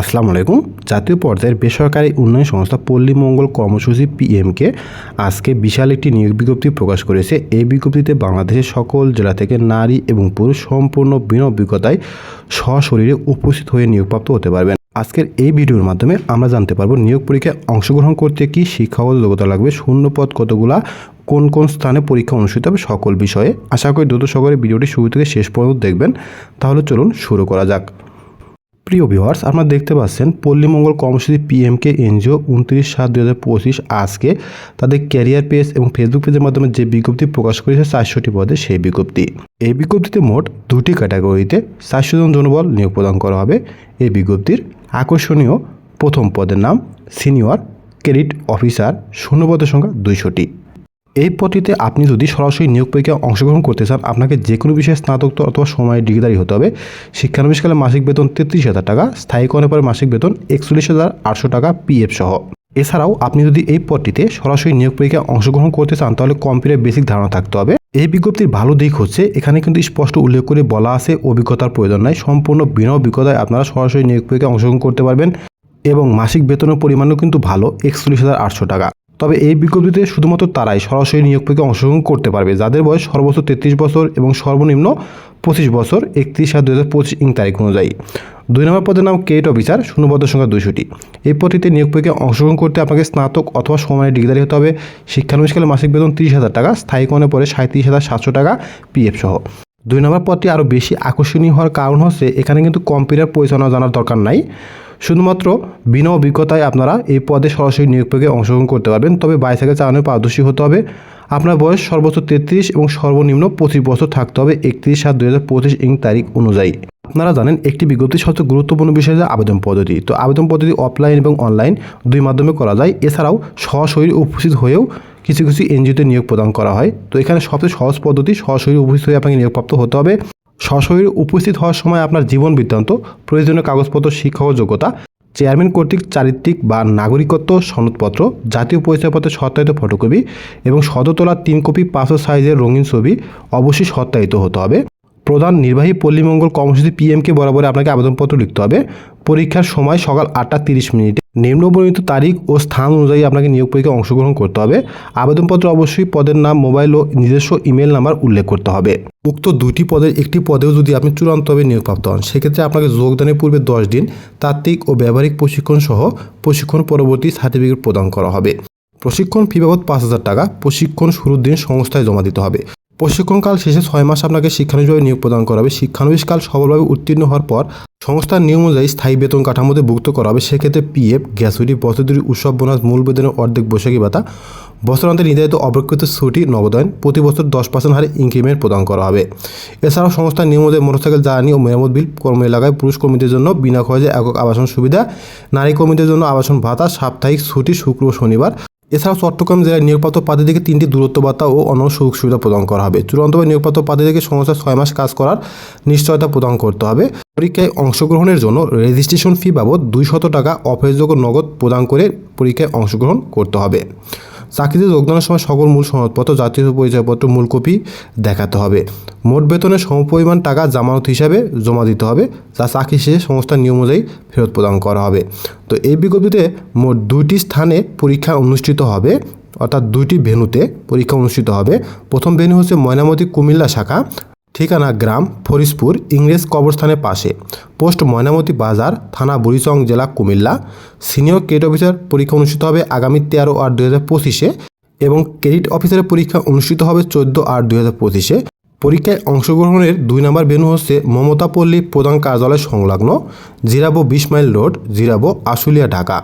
আসসালামু আলাইকুম। জাতীয় পর্যায়ের বেসরকারি উন্নয়ন সংস্থা পল্লী মঙ্গল কর্মসূচি পিএমকে আজকে বিশাল একটি নিয়োগ বিজ্ঞপ্তি প্রকাশ করেছে। এই বিজ্ঞপ্তিতে বাংলাদেশের সকল জেলা থেকে নারী এবং পুরুষ সম্পূর্ণ বিনা অভিজ্ঞতায় সশরীরে উপস্থিত হয়ে নিয়োগপ্রাপ্ত হতে পারবেন। আজকের এই ভিডিওর মাধ্যমে আমরা জানতে পারব নিয়োগ পরীক্ষায় অংশগ্রহণ করতে কি শিক্ষাগত যোগ্যতা লাগবে শূন্যপদ কতগুলা, কোন কোন স্থানে পরীক্ষা অনুষ্ঠিত হবে সকল বিষয়ে। আশা করি দ্রুত সকলে ভিডিওটি শুরু থেকে শেষ পর্যন্ত দেখবেন। তাহলে চলুন শুরু করা যাক। প্রিয় ভিউয়ার্স আপনারা দেখতে পাচ্ছেন পল্লীমঙ্গল কর্মসূচি পিএমকে এনজিও উনত্রিশ সাত দু হাজার পঁচিশ আজকে। তাদের ক্যারিয়ার পেজ এবং ফেসবুক পেজের মাধ্যমে যে বিজ্ঞপ্তি প্রকাশ করেছে চারশোটি পদে সেই বিজ্ঞপ্তি। এই বিজ্ঞপ্তিতে মোট দুটি ক্যাটাগরিতে চারশো জন জনবল নিয়োগ প্রদান করা হবে। এই বিজ্ঞপ্তির আকর্ষণীয় প্রথম পদের নাম সিনিয়র ক্রেডিট অফিসার শূন্যপদের সংখ্যা দুইশোটি। এই পদটিতে আপনি যদি সরাসরি নিয়োগ পরীক্ষায় অংশগ্রহণ করতে চান, আপনাকে যে কোনো বিষয়ে স্নাতকোত্তর অথবা সময় ডিগ্রিদারি হতে হবে। শিক্ষানবিশকালে মাসিক বেতন তেত্রিশ হাজার টাকা স্থায়ীকরণের পরে মাসিক বেতন একচল্লিশ হাজার আটশো টাকা পিএফ সহ। এছাড়াও আপনি যদি এই পদটিতে সরাসরি নিয়োগ পরীক্ষায় অংশগ্রহণ করতে চান, তাহলে কম্পিউটার বেসিক ধারণা থাকতে হবে। এই বিজ্ঞপ্তির ভালো দিক হচ্ছে, এখানে কিন্তু স্পষ্ট উল্লেখ করে বলা আছে, অভিজ্ঞতার প্রয়োজন নাই। সম্পূর্ণ বিনা অভিজ্ঞতায় আপনারা সরাসরি নিয়োগ পরীক্ষায় অংশগ্রহণ করতে পারবেন এবং মাসিক বেতনের পরিমাণও কিন্তু ভালো, একচল্লিশ হাজার আটশো টাকা। তবে এই বিজ্ঞপ্তিতে শুধুমাত্র তারাই সরাসরি নিয়োগ পরীক্ষায় অংশগ্রহণ করতে পারবে, যাদের বয়স সর্বোচ্চ তেত্রিশ বছর এবং সর্বনিম্ন পঁচিশ বছর, একত্রিশ সাত দু হাজার পঁচিশ ইং তারিখ অনুযায়ী। দুই নম্বর পদের নাম কেট অফিসার শূন্যপদের সংখ্যা দুইশোটি এই পদটিতে নিয়োগ পরীক্ষায় অংশগ্রহণ করতে আপনাকে স্নাতক অথবা সময়ের ডিগ্রি হতে হবে। শিক্ষানবিশকালে মাসিক বেতন তিরিশ হাজার টাকা স্থায়ীকরণের পরে সাঁত্রিশ হাজার সাতশো টাকা পিএফ সহ। দুই নম্বর পদটি আরও বেশি আকর্ষণীয় হওয়ার কারণ হচ্ছে এখানে কিন্তু কম্পিউটার পরিচালনা জানার দরকার নাই। শুধুমাত্র বিনা অভিজ্ঞতায় আপনারা এই পদে সরাসরি নিয়োগ প্রক্রিয়ায় অংশগ্রহণ করতে পারবেন। তবে বাইসাইকেল চালানোর পারদর্শী হতে হবে। আপনার বয়স সর্বোচ্চ তেত্রিশ এবং সর্বনিম্ন পঁচিশ বছর থাকতে হবে। একত্রিশ সাত দু হাজার পঁচিশ ইং তারিখ অনুযায়ী। আপনারা জানেন একটি বিজ্ঞপ্তি সবচেয়ে গুরুত্বপূর্ণ বিষয় হচ্ছে আবেদন পদ্ধতি। তো আবেদন পদ্ধতি অফলাইন এবং অনলাইন দুই মাধ্যমে করা যায়। এছাড়াও সরাসরি উপস্থিত হয়েও কিছু কিছু এনজিওতে নিয়োগ প্রদান করা হয়। তো এখানে সবচেয়ে সহজ পদ্ধতি সরাসরি উপস্থিত হয়ে আপনাকে নিয়োগপ্রাপ্ত হতে হবে। সশরীরে উপস্থিত হওয়ার সময় আপনার জীবন বৃত্তান্ত, প্রয়োজনীয় কাগজপত্র শিক্ষাগত যোগ্যতা, চেয়ারম্যান কর্তৃক চারিত্রিক বা নাগরিকত্ব সনদপত্র, জাতীয় পরিচয়পত্রের সত্যায়িত ফটোকপি এবং সদতলা তিন কপি পাঁচশো সাইজের রঙিন ছবি অবশ্যই সত্যায়িত হতে হবে। প্রধান নির্বাহী পল্লীমঙ্গল কর্মসূচি পিএমকে বরাবর আপনাকে আবেদনপত্র লিখতে হবে। পরীক্ষার সময় সকাল আটটা তিরিশ মিনিটে। নিম্নবর্ণিত তারিখ ও স্থান অনুযায়ী আপনাকে নিয়োগ পরীক্ষায় অংশগ্রহণ করতে হবে। আবেদনপত্র অবশ্যই পদের নাম, মোবাইল ও নিজস্ব ইমেল নাম্বার উল্লেখ করতে হবে। উক্ত দুটি পদের একটি পদেও যদি আপনি চূড়ান্তভাবে নিয়োগপ্রাপ্ত হন, সেক্ষেত্রে আপনাকে যোগদানের পূর্বে দশ দিন তাত্ত্বিক ও ব্যবহারিক প্রশিক্ষণ সহ প্রশিক্ষণ পরবর্তী সার্টিফিকেট প্রদান করা হবে। প্রশিক্ষণ ফি বাবদ পাঁচ হাজার টাকা, প্রশিক্ষণ শুরুর দিন সংস্থায় জমা দিতে হবে। প্রশিক্ষণকাল শেষে ছয় মাস আপনাকে শিক্ষানুষ্ঠানে নিয়োগ প্রদান করা হবে। শিক্ষানবিশকাল সফলভাবে উত্তীর্ণ হওয়ার পর সংস্থার নিয়ম অনুযায়ী স্থায়ী বেতন কাঠামোতে ভুক্ত করা হবে। সেক্ষেত্রে পিএফ গ্যাসুটি বছরদুরি উৎসব, বোনাস, মূল বেতনের অর্ধেক বৈশাখী ভাতা বছরান্তে নির্ধারিত অবকৃত ছুটি, নবদায়ন, প্রতি বছর দশ পার্সেন্ট হারে ইনক্রিমেন্ট প্রদান করা হবে। এছাড়াও সংস্থার নিয়ম অনুযায়ী মোটরসাইকেল, জ্বালানি ও মেরামত বিল, কর্ম এলাকায় পুরুষ কর্মীদের জন্য বিনা খরচে একক আবাসন সুবিধা, নারী কর্মীদের জন্য আবাসন ভাতা, সাপ্তাহিক ছুটি, শুক্র শনিবার এছাড়াও চট্টগ্রাম জেলায় নিয়োগপ্রাপ্ত প্রার্থীদেরকে তিনটি দূরত্ব ভাতা ও অন্য সুযোগ সুবিধা প্রদান করা হবে। চূড়ান্তভাবে নিয়োগপ্রাপ্ত প্রার্থীদেরকে সংস্থা ছয় মাস কাজ করার নিশ্চয়তা প্রদান করতে হবে। পরীক্ষায় অংশগ্রহণের জন্য রেজিস্ট্রেশন ফি বাবদ দুই শত টাকা অফেসযোগ্য নগদ প্রদান করে পরীক্ষায় অংশগ্রহণ করতে হবে। চাকরিতে যোগদানের সময় সকল মূল সনদপত্র, জাতীয় পরিচয়পত্র মূল কপি দেখাতে হবে। মোট বেতনের সমপরিমাণ টাকা জামানত হিসাবে জমা দিতে হবে, যা চাকরি শেষে সংস্থার নিয়ম অনুযায়ী ফেরত প্রদান করা হবে। তো এই বিজ্ঞপ্তিতে মোট দুইটি স্থানে পরীক্ষা অনুষ্ঠিত হবে, অর্থাৎ দুইটি ভেনুতে পরীক্ষা অনুষ্ঠিত হবে। প্রথম ভেনু হচ্ছে ময়নামতি কুমিল্লা শাখা ঠিকানা গ্রাম, ফরিদপুর, ইংরেজ কবরস্থানের পাশে। পোস্ট ময়নামতি বাজার, থানা বুড়িচং, জেলা কুমিল্লা। সিনিয়র ক্রেডিট অফিসার পরীক্ষা অনুষ্ঠিত হবে আগামী তেরো আট দুই হাজার পঁচিশে এবং ক্রেডিট অফিসারের পরীক্ষা অনুষ্ঠিত হবে চোদ্দ আট দুই হাজার পঁচিশে। পরীক্ষায় অংশগ্রহণের দুই নম্বর ভেন্যু হচ্ছে মমতাপল্লী প্রধান কার্যালয় সংলগ্ন, জিরাবো বিশ mile road, Jirabo, Ashulia, Dhaka.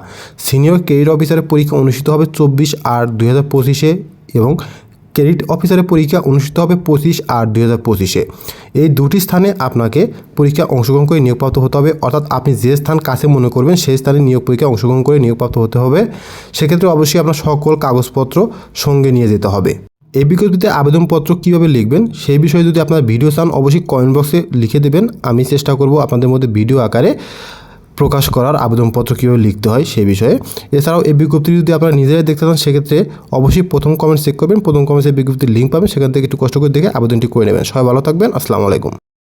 Senior credit অফিসারের পরীক্ষা অনুষ্ঠিত হবে চব্বিশ আট দুই হাজার পঁচিশে এবং ক্রেডিট অফিসারের পরীক্ষা অনুষ্ঠিত হবে পঁচিশ আট দুই হাজার পঁচিশে। এই দুটি স্থানে আপনাকে পরীক্ষা অংশগ্রহণ করে নিয়োগপ্রাপ্ত হতে হবে। অর্থাৎ আপনি যে স্থান কাছে মনে করবেন, সেই স্থানে নিয়োগ পরীক্ষা অংশগ্রহণ করে নিয়োগপ্রাপ্ত হতে হবে। সেক্ষেত্রে অবশ্যই আপনার সকল কাগজপত্র সঙ্গে নিয়ে যেতে হবে। এই বিজ্ঞপ্তিতে আবেদনপত্র কীভাবে লিখবেন, সেই বিষয়ে যদি আপনার ভিডিও চান, অবশ্যই কমেন্ট বক্সে লিখে দেবেন। আমি চেষ্টা করব আপনাদের মধ্যে ভিডিও আকারে প্রকাশ করার আবেদনপত্র কীভাবে লিখতে হয় সেই বিষয়ে। এছাড়াও এই বিজ্ঞপ্তি যদি আপনারা নিজেরাই দেখতে চান, সেক্ষেত্রে অবশ্যই প্রথম কমেন্ট চেক করবেন। প্রথম কমেন্টসে বিজ্ঞপ্তির লিঙ্ক পাবেন। সেখান থেকে একটু কষ্ট করে দেখে আবেদনটি করে নেবেন। সবাই ভালো থাকবেন। আসসালামু আলাইকুম।